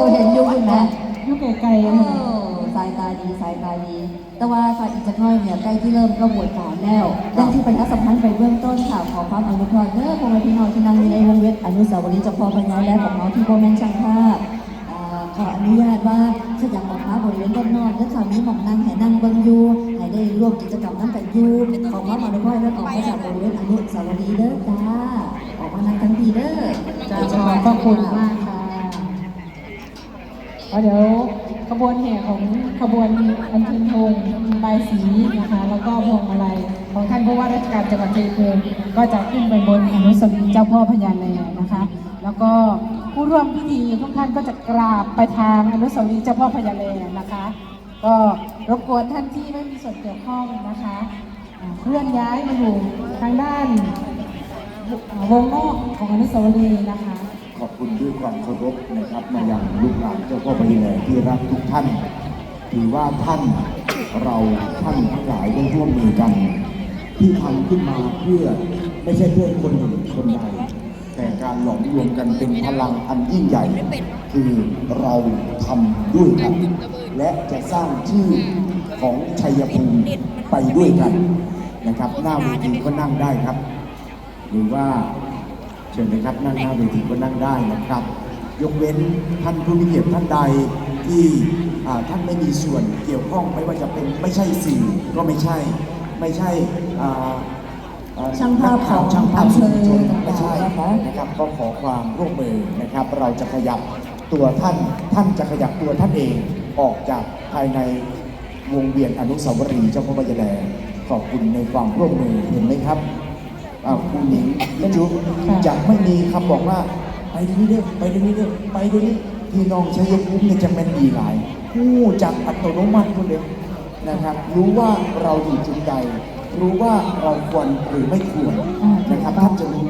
อยู่เห็นอยู่เห็นไหมอยู่ไกลๆโอ้อะสายตาดีสายตาดี แต่ว่าฝ่ายอีกจะน้อยเนี่ยใกล้ที่เริ่มกระบวนการแล้วและที่เป็นนักสัมพันธ์ไปเบื้องต้นค่ะขอความอนุเคราะห์เด้อพ่อแม่พี่น้องที่นั่งอยู่ในวงเวียนอนุสาวรีย์เจ้าพ่อพญาและของน้องที่พ่อแม่ช่างภาพอ่าขออนุญาตว่าขยับออกมาบริเวณด้านนอกและค่ะมีหมองนั่งให้นั่งเบิ่งอยู่ให้ได้ร่วมกิจกรรมนั่งกันอยู่ขอความอนุเคราะห์และออกมาจากบริเวณอนุสาวรีย์เด้อจ้าออกมานั่งทั้งทีเด้อจะขอบพระคุณมากค่ะแล้ว เดี๋ยวขบวนแห่ของขบวนอันเชิญธงใบายสีนะคะ แล้วก็พวงมาลัยของท่านผู้ว่าราชการจังหวัดชัยภูมิก็จะขึ้นไปบนอนุสาวรีย์เจ้าพ่อพญาแลนะคะ แล้วก็ผู้ร่วมพิธีทุกท่านก็จะกราบไปทางอนุสาวรีย์เจ้าพ่อพญาแลนะคะ ก็รบกวนท่านที่ไม่มีส่วนเกี่ยวข้องนะคะเคลื่อนย้ายมาอยู่ทางด้านวงนอกของอนุสาวรีย์นะคะ ขอบคุณด้วยความเคารพนะครับ มายังลูกหลานเจ้าพ่อพญาแลที่รักทุกท่าน ถือว่าท่านเราท่านทั้งหลายได้ร่วมมือกัน ที่ทำขึ้นมาเพื่อไม่ใช่เพื่อคนหนึ่งคนใดแต่การหลอมรวมกันเป็นพลังอันยิ่งใหญ่ คือเราทำด้วยกัน และจะสร้างชื่อของชัยภูมิไปด้วยกันนะครับ หน้าเวทีก็นั่งได้ครับ หรือว่า เชิญเลยครับนั่งหน้าเวทีก็นั่งได้นะครับ ยกเว้นท่านผู้มีเกียรติท่านใดที่อ่าท่านไม่มีส่วนเกี่ยวข้องไม่ว่าจะเป็นไม่ใช่สื่อก็ไม่ใช่ ไม่ใช่อ่าอ่ช่างภาพนักข่วของช่างภาพสื่อมวลชนอำเภอไม่ใช่นะคะนะครับก็ขอความร่วมมือนะครับ เราจะขยับตัวท่านท่านจะขยับตัวท่านเองออกจากภายในวงเวียนอนุสาวรีย์เจ้าพ่อพญาแลขอบคุณในความร่วมมือเห็นไหมครับ อ่าคุณหญิงจุ๊บค่ะจะไม่มีคำบอกว่า ไปเดี๋ยวนี้เด้อไปเดี๋ยวนี้เด้อไปเดี๋ยวนี้พี่น้องชัยภูมิเนี่ยจะแม่นดีหลายผู้จักอัตโนมัติคนเดียวนะครับ รู้ว่าเราอยู่จุดใด รู้ว่าเราควรหรือไม่ควรอ่านะครับท่านจะรู้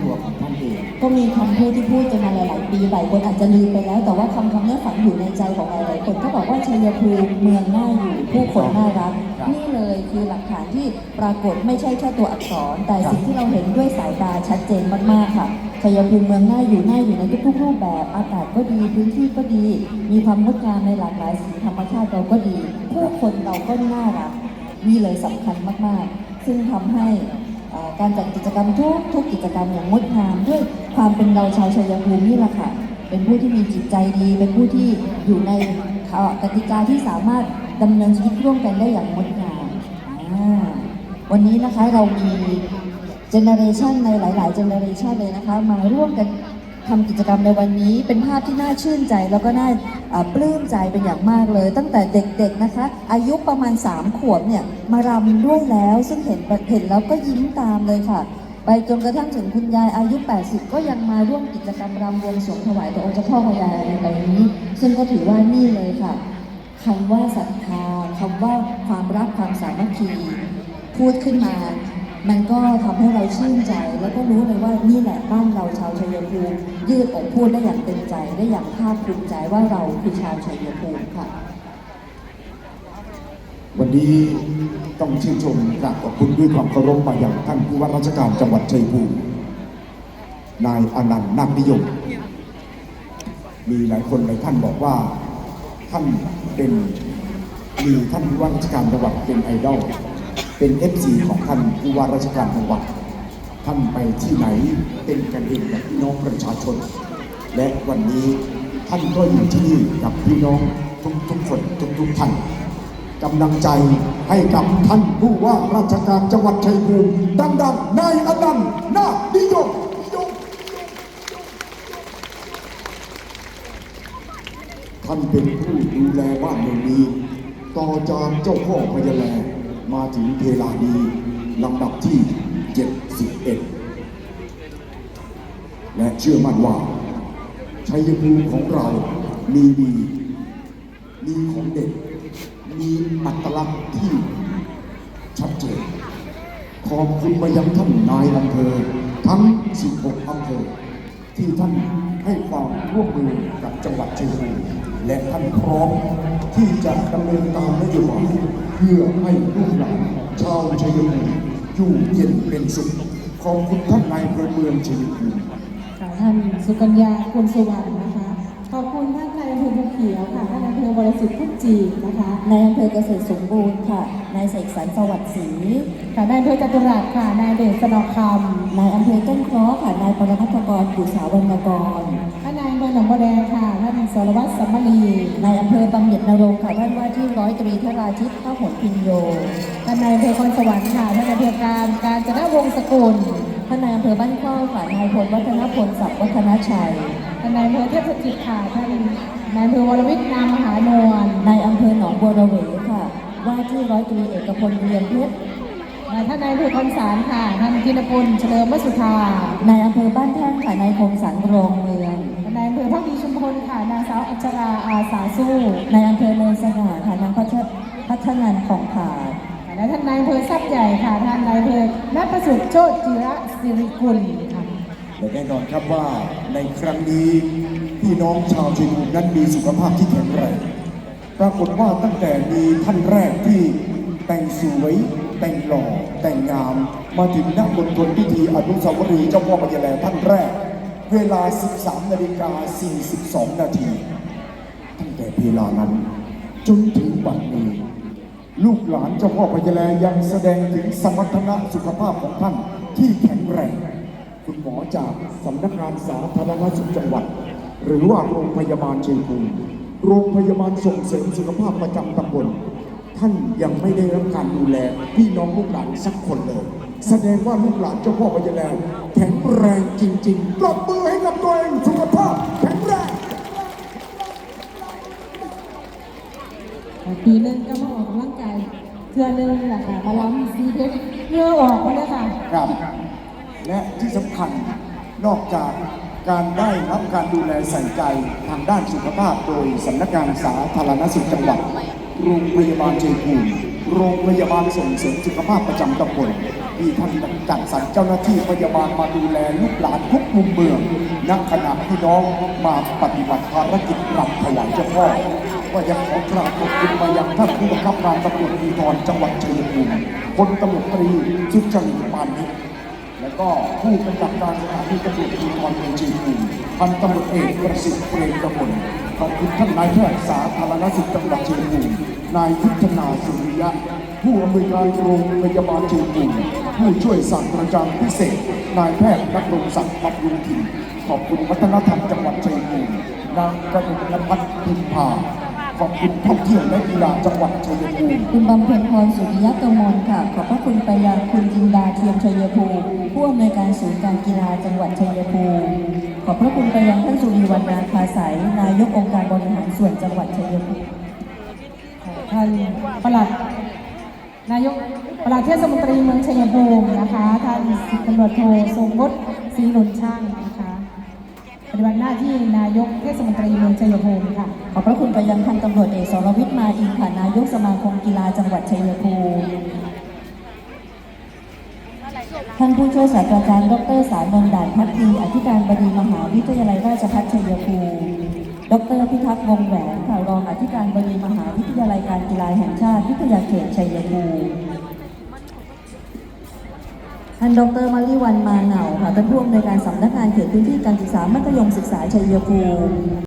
ก็มีคำพูดที่พูดกันมาหลาย ๆ ปีหลายคนอาจจะลืมไปแล้ว แต่ว่าคำคำนี้ฝังอยู่ในใจของหลายๆคนก็บอกว่าชัยภูมิเมืองน่าอยู่ผู้คนน่ารักครับนี่เลยคือหลักฐานที่ปรากฏไม่ใช่แค่ตัวอักษร แต่ครับสิ่งที่เราเห็นด้วยสายตาชัดเจนมาก ๆ ค่ะชัยภูมิเมืองน่าอยู่น่าอยู่ในทุก ๆ รูปแบบ อากาศก็ดีพื้นที่ก็ดี มีความงดงามในหลากหลายสีธรรมชาติเราก็ดี ผู้คนเราก็น่ารักนี่เลยสำคัญมาก ๆ ซึ่งทำให้เอ่อ การจัดกิจกรรมทุกทุกกิจกรรมอย่างงดงามด้วยความเป็นเราชาวชัยภูมินี่แหละค่ะ เป็นผู้ที่มีจิตใจดี เป็นผู้ที่อยู่ในเอ่อกติกาที่สามารถดำเนินชีวิตร่วมกันได้อย่างงดงามวันนี้นะคะเรามีเจเนอเรชันในหลาย ๆ เจเนอเรชันเลยนะคะ มาร่วมกัน ทำกิจกรรมในวันนี้ เป็นภาพที่น่าชื่นใจแล้วก็น่าปลื้มใจเป็นอย่างมากเลย ตั้งแต่เด็กๆนะคะ อายุประมาณ 3 ขวบเนี่ยมารำด้วยแล้ว ซึ่งเห็นเห็นแล้วก็ยิ้มตามเลยค่ะ ไปจนกระทั่งถึงคุณยายอายุ 80 ก็ยังมาร่วมกิจกรรมรำวงสวงถวายต่อองค์เจ้าพ่อพญาในใบนี้ ซึ่งก็ถือว่านี่เลยค่ะคำว่าศรัทธาคำว่าความรักความสามัคคีพูดขึ้นมา มันก็ทำให้เราชื่นใจแล้วก็รู้เลยว่านี่แหละบ้านเราชาวชัยภูมิยืดอกพูดได้อย่างเต็มใจได้อย่างภาคภูมิใจว่าเราคือชาวชัยภูมิค่ะ วันนี้ต้องชื่นชมกราบขอบคุณด้วยความเคารพมาอย่างท่านผู้ว่าราชการจังหวัดชัยภูมินายอนันต์นาคนิยม มีหลายคนหลายท่านบอกว่าท่านเป็นมีท่านผู้ว่าราชการจังหวัดเป็นไอดอล เป็นเอฟซีของท่านผู้ว่าราชการจังหวัด ท่านไปที่ไหนเป็นกันเองกับพี่น้องประชาชน และวันนี้ท่านก็อยู่ที่นี่กับพี่น้องทุกๆคนทุกๆท่านกำลังใจให้กับท่านผู้ว่าราชการจังหวัดชัยภูมิดังๆนายอนันต์นาคนิยมนิยมท่านเป็นผู้ดูแลบ้านเมืองนี้ ต่อจากเจ้าพ่อพญาแล มาถึงเทลานีลำดับที่ 71 และเชื่อมั่นว่า ชัยภูมิของเรามีดีมีของเด็ดมีอัตลักษณ์ที่ชัดเจน ขอบคุณมายังท่านนายอำเภอ ทั้ง 16 อำเภอ ที่ท่านให้ความร่วมมือกับจังหวัดชัยภูมิ และท่านพร้อมที่จะดำเนินตามนโยบายเพื่อให้ลูกหลานชาวชัยภูมิอยู่เย็นเป็นสุขขอบคุณท่านนายอำเภอเมืองชัยภูมิค่ะท่านสุกัญญาคุณสุวรรณนะคะ ขอบคุณท่านนายอำเภอบุคคขียวค่ะท่านอำเภอบริสุทธิ์พุทธจีนะคะในอำเภอเกษตรสมบูรณ์ค่ะนายเสกสรรสวัสดิ์ศรีค่ะนายอำเภอจตุรัสค่ะนายเดชสนอคนายอำเภอต้นเคราะห์ค่ะนายปรมัตถกรบุษาวรรณกรำท่านนายอำเภอหนองบัวแดงค่ะท่านสารวัตรสัมมาลี นายอำเภอบำเหน็จนรงค์ค่ะท่านว่าที่ร้อยตรีธราชิตข้าหนพินโยท่านนายอำเภอคอนสวรรค์ค่ะท่านนายอำเภอการการจนวงศ์สกุลท่านนายอำเภอบ้านเข้าค่ะนายพลวัฒนพลศักดิ์วัฒนชัยท่านนายอำเภอเทพสถิตค่ะท่านนายอำเภอวรวิทย์นามมหานวลนายอำเภอหนองบัวระเวค่ะ ว่าที่ร้อยตรีเอกพลเรียมเพชรท่านนายอำเภอคอนสารค่ะท่านจินพลเฉลิมวสุธานายอำเภอบ้านแท่นค่ะนายคมสันรองเมืองท่านนายอำเภอพักดีชุมพลค่ะ นางสาวอัชราอาสาสู้ในอำเภอเนินสง่าค่ะนางพัชพัฒนันของผาดและท่านนายอำเภอทรัพย์ใหญ่ค่ะท่านนายอำเภอนัทประสุทธิ์โชติจิระสิริกุลค่ะและแน่นอนครับว่าในครั้งนี้พี่น้องชาวชัยภูมินั้นมีสุขภาพที่แข็งแรงปรากฏว่าตั้งแต่มีท่านแรกที่แต่งสวย แต่งหล่อ แต่งงาม มาถึงนักบนทนพิธีอนุสาวรีย์เจ้าพ่อพญาแลท่านแรก เวลา 13นาฬิกา42 นาที ตั้งแต่เวลานั้น จนถึงบัดนี้ ลูกหลานเจ้าพ่อพญาแลยังแสดงถึงสมรรถนะสุขภาพของท่านที่แข็งแรง คุณหมอจากสำนักงานสาธารณสุขจังหวัด หรือว่าโรงพยาบาลเชียงภูมิโรงพยาบาลส่งเสริมสุขภาพประจำตำบลท่านยังไม่ได้รับการดูแลพี่น้องลูกหลานสักคนเลย แสดงว่าลูกหลานเจ้าพ่อพญาแลแข็งแรงจริงๆปรบมือให้กับตัวเองสุขภาพแข็งแรงปีหนึงก็มาออกกำลังกายเทือนึงแหละค่ะมาล้ำซีเพชรเหงื่อออกมาเลยค่ะครับ และที่สำคัญนอกจากการได้รับการดูแลใส่ใจทางด้านสุขภาพโดยสำนักงานสาธารณสุขจังหวัดโรงพยาบาลเชียงภูมิ โรงพยาบาลส่งเสริมสุขภาพประจำตำบลที่ท่านจัดสรรเจ้าหน้าที่พยาบาลมาดูแลลูกหลานทุกมุมเมืองนักขณะที่น้องมาปฏิบัติภารกิจรำถวายเจ้าพ่อก็ยังขอกราบขอบคุณมายังท่านผู้บังคับการตำรวจภูธรจังหวัดชัยภูมิพลตำรวจตรีสุจริตปานนิ แล้วก็ผู้กำกับการสถานีตำรวจภูธรเมืองจีนพันตำรวจเอกประสิทธิ์เปรมกมลขอบคุณท่านนายแพทย์สาธารณสุขจังหวัดเชียงภูมินายพุทธนาสุริยะผู้อำนวยการโรงพยาบาลเชียงภูมิผู้ช่วยศาสตราจารย์พิเศษ นายแพทย์นักรงศักดิ์บำรุงถิ่นขอบคุณวัฒนธรรมจังหวัดเชียงภูมินางกระดุกนภัทรพิมพาขอบคุณท่องเที่ยวและกีฬาจังหวัดชัยภูมิคุณบำเพ็ญพรสุริยะกมลค่ะ ขอบพระคุณไปยังคุณจินดาเทียมชัยภูมิ ผู้อำนวยการศูนย์การกีฬาจังหวัดชัยภูมิขอบพระคุณไปยังท่านสุริวันนาภาสายนายกองค์การบริหารส่วนจังหวัดชัยภูมิท่านปลัดนายกปลัดเทศมนตรีเมืองชัยภูมินะคะท่านสิบตำรวจโททรงวุศรีหนุนช่างนะคะปฏิบัติหน้าที่นายกเทศมนตรีเมืองชัยภูมิค่ะขอบพระคุณไปยังพันตำรวจเอกสรวิทย์มาอินค่ะนายกสมาคมกีฬาจังหวัดชัยภูมิ ท่านผู้ช่วยศาสตราจารย์ดรสารนนท์ด่านพักดีอธิการบดีมหาวิทยาลัยราชภัฏชัยภูมิดรพิทักษ์วงแหวนค่ะรองอธิการบดีมหาวิทยาลัยการกีฬาแห่งชาติวิทยาเขตชัยภูมิท่านดรมาริวันมาเหนาค่ะท่านผู้อำนวยการสำนักงานเขตพื้นที่การศึกษามัธยมศึกษาชัยภูมิ